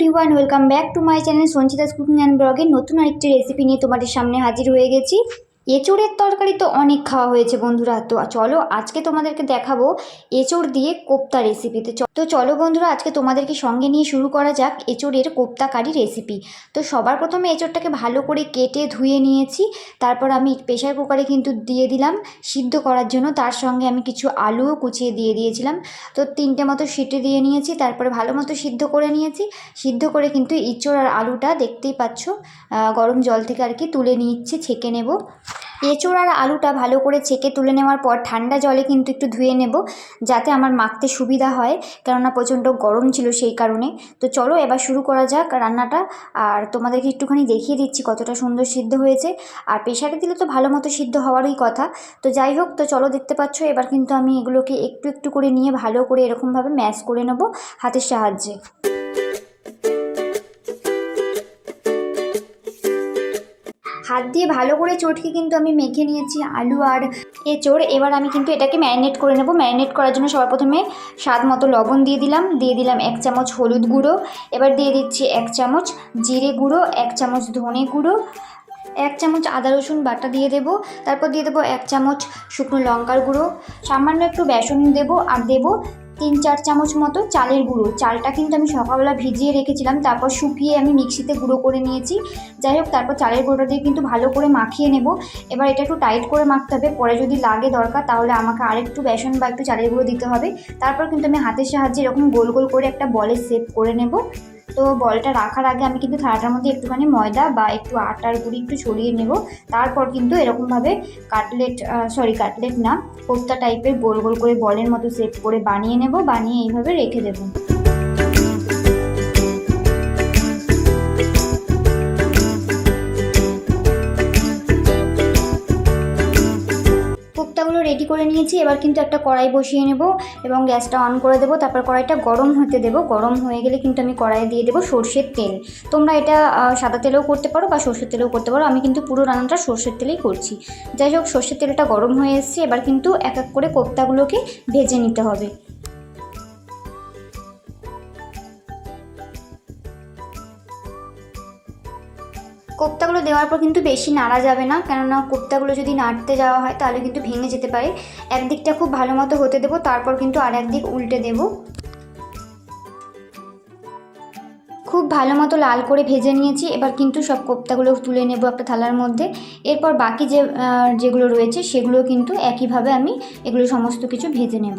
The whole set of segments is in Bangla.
Everyone welcome back to my channel Sanchita's cooking and ব্লগের নতুন আরেকটি রেসিপি নিয়ে তোমাদের সামনে হাজির হয়ে গেছি। এঁচোড়ের তরকারি তো অনেক খাওয়া হয়েছে বন্ধুরা। তো চলো আজকে তোমাদেরকে দেখাবো এঁচোড় দিয়ে কোপ্তা রেসিপিতে তো চলো বন্ধুরা আজকে তোমাদেরকে সঙ্গে নিয়ে শুরু করা যাক এঁচোড়ের কোপ্তা কারি রেসিপি তো সবার প্রথমে এঁচোড়টাকে ভালো করে কেটে ধুয়ে নিয়েছি। তারপর আমি প্রেশার কুকারে কিন্তু দিয়ে দিলাম সিদ্ধ করার জন্য। তার সঙ্গে আমি কিছু আলুও কুচিয়ে দিয়ে দিয়েছিলাম। তো তিনটে মতো সিটি দিয়ে নিয়েছি, তারপরে ভালো মতো সিদ্ধ করে নিয়েছি। সিদ্ধ করে কিন্তু ইঁচড় আর আলুটা দেখতেই পাচ্ছ গরম জল থেকে আর কি তুলে নিচ্ছি, ছেঁকে নেব। এঁচড় আর আলুটা ভালো করে ছেঁকে তুলে নেওয়ার পর ঠান্ডা জলে কিন্তু একটু ধুয়ে নেব, যাতে আমার মাখতে সুবিধা হয়। কেননা প্রচণ্ড গরম ছিল সেই কারণে। তো চলো এবার শুরু করা যাক রান্নাটা। আর তোমাদেরকে একটুখানি দেখিয়ে দিচ্ছি কতটা সুন্দর সিদ্ধ হয়েছে। আর প্রেশারে দিলে তো ভালো মতো সিদ্ধ হওয়ারই কথা। তো যাই হোক, তো চলো দেখতে পাচ্ছ, এবার কিন্তু আমি এগুলোকে একটু একটু করে নিয়ে ভালো করে এরকমভাবে ম্যাশ করে নেব হাতের সাহায্যে। হাত দিয়ে ভালো করে চটকে কিন্তু আমি মেখে নিয়েছি আলু আর এঁচড় এবার আমি কিন্তু এটাকে ম্যারিনেট করে নেব। ম্যারিনেট করার জন্য সবার প্রথমে স্বাদ মতো লবণ দিয়ে দিলাম। দিয়ে দিলাম এক চামচ হলুদ গুঁড়ো। এবার দিয়ে দিচ্ছি এক চামচ জিরে গুঁড়ো, এক চামচ ধনে গুঁড়ো, এক চামচ আদা রসুন বাটা দিয়ে দেবো। তারপর দিয়ে দেবো এক চামচ শুকনো লঙ্কার গুঁড়ো। সামান্য একটু বেসন দেবো আর দেবো তিন চার চামচ মতো চালের গুঁড়ো। চালটা কিন্তু আমি সকালবেলা ভিজিয়ে রেখেছিলাম, তারপর শুকিয়ে আমি মিক্সিতে গুঁড়ো করে নিয়েছি। যাই হোক, তারপর চালের গুঁড়োটা দিয়ে কিন্তু ভালো করে মাখিয়ে নেব। এবার এটা একটু টাইট করে মাখতে হবে। পরে যদি লাগে দরকার, তাহলে আমাকে আরেকটু বেসন বা একটু চালের গুঁড়ো দিতে হবে। তারপর কিন্তু আমি হাতের সাহায্যে এরকম গোল গোল করে একটা বলের শেপ করে নেব। তো বলটা রাখার আগে আমি কিন্তু থালাটার মধ্যে একটুখানি ময়দা বা একটু আটার গুঁড়ি একটু ছড়িয়ে নেব। তারপর কিন্তু এরকমভাবে কাটলেট সরি কাটলেট না, কোফতা টাইপের গোল গোল করে বলের মতো সেট করে বানিয়ে নেব। বানিয়ে এইভাবে রেখে দেবো। রেডি করে নিয়েছি। এবার কিন্তু একটা কড়াই বসিয়ে নেব এবং গ্যাসটা অন করে দেবো। তারপর কড়াইটা গরম হতে দেব। গরম হয়ে গেলে কিন্তু আমি কড়াই দিয়ে দেবো সর্ষের তেল। তোমরা এটা সাদা তেলেও করতে পারো বা সর্ষের তেলেও করতে পারো। আমি কিন্তু পুরো রান্নাটা সর্ষের তেলেই করছি। যাই হোক, সর্ষের তেলটা গরম হয়ে এসছে। এবার কিন্তু এক এক করে কোপ্তাগুলোকে ভেজে নিতে হবে। কোপ্তাগুলো দেওয়ার পর কিন্তু বেশি নাড়া যাবে না। কেননা কোপ্তাগুলো যদি নাড়তে যাওয়া হয়, তাহলে কিন্তু ভেঙে যেতে পারে। একদিকটা খুব ভালো মতো হতে দেবো, তারপর কিন্তু আর একদিক উল্টে দেবো। খুব ভালো মতো লাল করে ভেজে নিয়েছি। এবার কিন্তু সব কোপ্তাগুলো তুলে নেব একটা থালার মধ্যে। এরপর বাকি যে যেগুলো রয়েছে, সেগুলো কিন্তু একইভাবে আমি এগুলো সমস্ত কিছু ভেজে নেব।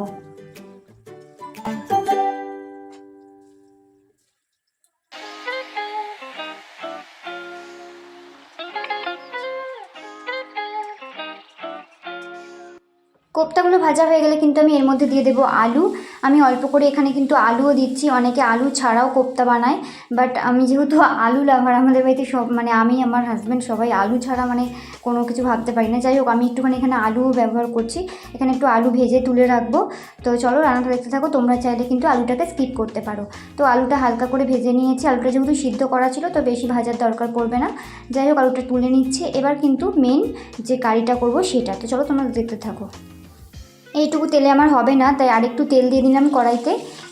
কোপ্তাগুলো ভাজা হয়ে গেলে কিন্তু আমি এর মধ্যে দিয়ে দেবো আলু। আমি অল্প করে এখানে কিন্তু আলুও দিচ্ছি, অনেকে আলু ছাড়াও কোপ্তা বানায় বাট আমি যেহেতু আলু লাভার আমাদের বাড়িতে সব মানে আমি, আমার হাজব্যান্ড সবাই আলু ছাড়া মানে কোনো কিছু ভাবতে পারি না। যাই হোক, আমি একটুখানি এখানে আলুও ব্যবহার করছি। এখানে একটু আলু ভেজে তুলে রাখব। তো চলো, রান্নাটা দেখতে থাকো, তোমরা চাইলে কিন্তু আলুটাকে স্কিপ করতে পারো। তো আলুটা হালকা করে ভেজে নিয়েছি। আলুটা যেহেতু সিদ্ধ করা ছিল, তো বেশি ভাজার দরকার পড়বে না। যাই হোক, আলুটা তুলে নিচ্ছি। এবার কিন্তু মেন যে কারিটা করব সেটা। তো চলো, তোমরা দেখতে থাকো। এইটুকু তেলে আমার হবে না, তাই আরেকটু তেল দিয়ে দিলাম কড়াইতে।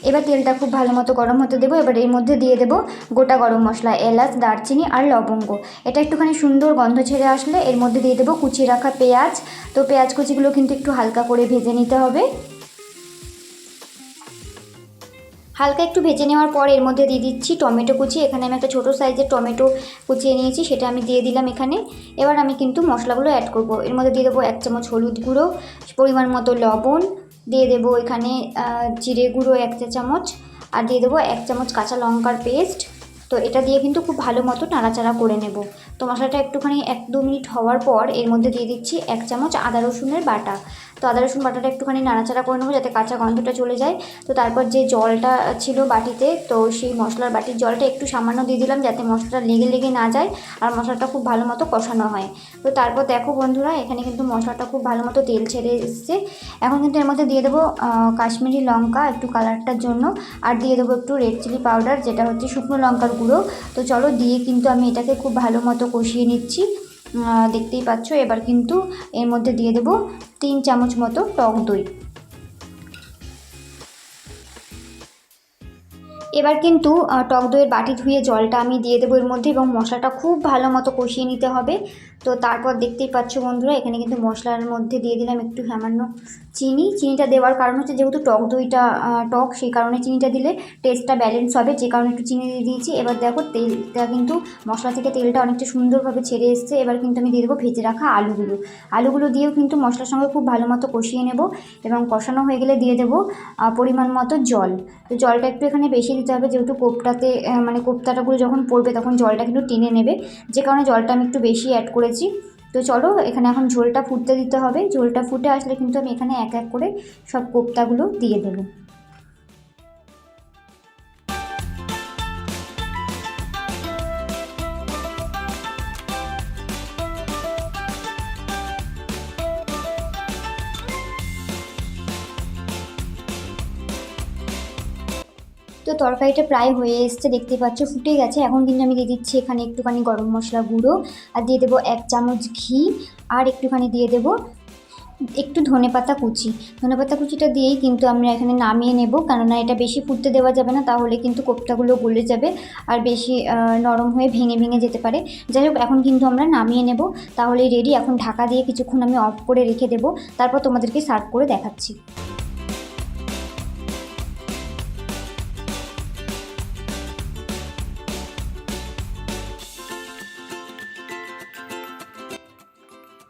এবার তেলটা খুব ভালো মতো গরম হতে দেবো, এবার এর মধ্যে দিয়ে দেবো গোটা গরম মশলা, এলাচ, দারচিনি আর লবঙ্গ। এটা একটুখানি সুন্দর গন্ধ ছেড়ে আসলে এর মধ্যে দিয়ে দেবো কুচি রাখা পেঁয়াজ। তো পেঁয়াজ কুচিগুলো কিন্তু একটু হালকা করে ভেজে নিতে হবে। হালকা একটু ভেজে নেওয়ার পর এর মধ্যে দিয়ে দিচ্ছি টমেটো কুচি। এখানে আমি একটা ছোটো সাইজের টমেটো কুচিয়ে নিয়েছি, সেটা আমি দিয়ে দিলাম এখানে। এবার আমি কিন্তু মশলাগুলো অ্যাড করব। এর মধ্যে দিয়ে দেবো এক চামচ হলুদ গুঁড়ো, পরিমাণ মতো লবণ, দিয়ে দেবো এখানে জিরে গুঁড়ো এক চা চামচ আর দিয়ে দেবো এক চামচ কাঁচা লঙ্কার পেস্ট তো এটা দিয়ে কিন্তু খুব ভালো মতো নাড়াচাড়া করে নেব। তো মশলাটা একটুখানি এক দু মিনিট হওয়ার পর এর মধ্যে দিয়ে দিচ্ছি এক চামচ আদা রসুনের বাটা। তো আদা রসুন বাটাটা একটুখানি নাড়াচাড়া করে নেব যাতে কাঁচা গন্ধটা চলে যায়। তো তারপর যে জলটা ছিল বাটিতে, তো সেই মশলার বাটির জলটা একটু সামান্য দিয়ে দিলাম যাতে মশলাটা লেগে লেগে না যায় আর মশলাটা খুব ভালো মতো কষানো হয়। তো তারপর দেখো বন্ধুরা, এখানে কিন্তু মশলাটা খুব ভালো মতো তেল ছেড়ে এসছে। এখন কিন্তু এর মধ্যে দিয়ে দেবো কাশ্মীরি লঙ্কা একটু কালারটার জন্য। আর দিয়ে দেবো একটু রেড চিলি পাউডার যেটা হচ্ছে শুকনো লঙ্কার গুঁড়ো। তো চলো দিয়ে কিন্তু আমি এটাকে খুব ভালো মতো কষিয়ে নিচ্ছি। দেখতেই পাচ্ছ, এবার কিন্তু এর মধ্যে দিয়ে দেবো তিন চামচ মতো টক দই। এবার কিন্তু টক দইয়ের বাটি ধুয়ে জলটা আমি দিয়ে দেবো এর মধ্যে এবং মশলাটা খুব ভালো মতো কষিয়ে নিতে হবে। তো তারপর দেখতেই পাচ্ছ বন্ধুরা, এখানে কিন্তু মশলার মধ্যে দিয়ে দিলাম একটু সামান্য চিনি। চিনিটা দেওয়ার কারণ হচ্ছে যেহেতু টক দইটা টক, সেই কারণে চিনিটা দিলে টেস্টটা ব্যালেন্স হবে, যে কারণে একটু চিনি দিয়ে দিয়েছি। এবার দেখো তেলটা কিন্তু, মশলা থেকে তেলটা অনেকটা সুন্দরভাবে ছেড়ে এসছে। এবার কিন্তু আমি দিয়ে দেবো ভেজে রাখা আলুগুলো। আলুগুলো দিয়েও কিন্তু মশলার সঙ্গে খুব ভালো মতো কষিয়ে নেব এবং কষানো হয়ে গেলে দিয়ে দেবো পরিমাণ মতো জল। তো জলটা একটু এখানে বেশি দিতে হবে যেহেতু কোপ্তাতে মানে কোপ্তাটাগুলো যখন পড়বে তখন জলটা কিন্তু টেনে নেবে। যে কারণে জলটা আমি একটু বেশি অ্যাড করেছি। তো চলো, এখানে এখন ঝোলটা ফুটতে দিতে হবে। ঝোলটা ফুটে আসলে কিন্তু আমি এখানে এক এক করে সব কোপ্তাগুলো দিয়ে দেবো। তো তরকারিটা প্রায় হয়ে এসছে, দেখতে পাচ্ছ, ফুটে গেছে। এখন কিন্তু আমি দিয়ে দিচ্ছি এখানে একটুখানি গরম মশলা গুঁড়ো আর দিয়ে দেবো এক চামচ ঘি আর একটুখানি দিয়ে দেবো একটু ধনেপাতা কুচি। ধনেপাতা কুচিটা দিয়েই কিন্তু আমরা এখানে নামিয়ে নেব, কেননা এটা বেশি ফুটতে দেওয়া যাবে না, তাহলে কিন্তু কোপ্তাগুলো গলে যাবে আর বেশি নরম হয়ে ভেঙে ভেঙে যেতে পারে। যাই হোক, এখন কিন্তু আমরা নামিয়ে নেব তাহলে রেডি এখন ঢাকা দিয়ে কিছুক্ষণ আমি অফ করে রেখে দেবো, তারপর তোমাদেরকে সার্ভ করে দেখাচ্ছি।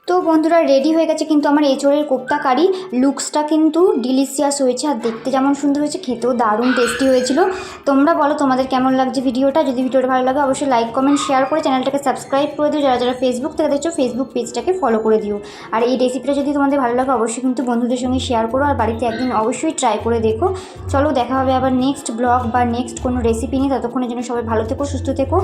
তো বন্ধুরা রেডি হয়ে গেছে কিন্তু আমার এঁচোড়ের কোপ্তা কারি। লুকসটা কিন্তু ডিলিশিয়াস হয়েছে আর দেখতে যেমন সুন্দর হয়েছে, খেতেও দারুণ টেস্টি হয়েছিল। তোমরা বলো তোমাদের কেমন লাগছে ভিডিওটা? যদি ভিডিওটা ভালো লাগে অবশ্যই লাইক কমেন্ট শেয়ার করে চ্যানেলটাকে সাবস্ক্রাইব করে দিও। যারা যারা ফেসবুক থেকে দেখছ ফেসবুক পেজটাকে ফলো করে দিও। আর এই রেসিপিটা যদি তোমাদের ভালো লাগে অবশ্যই কিন্তু বন্ধুদের সঙ্গে শেয়ার করো আর বাড়িতে একদিন অবশ্যই ট্রাই করে দেখো। চলো দেখা হবে আবার নেক্সট ব্লগ বা নেক্সট কোনো রেসিপি নিয়ে। ততক্ষণের জন্য সবাই ভালো থেকো, সুস্থ থেকো।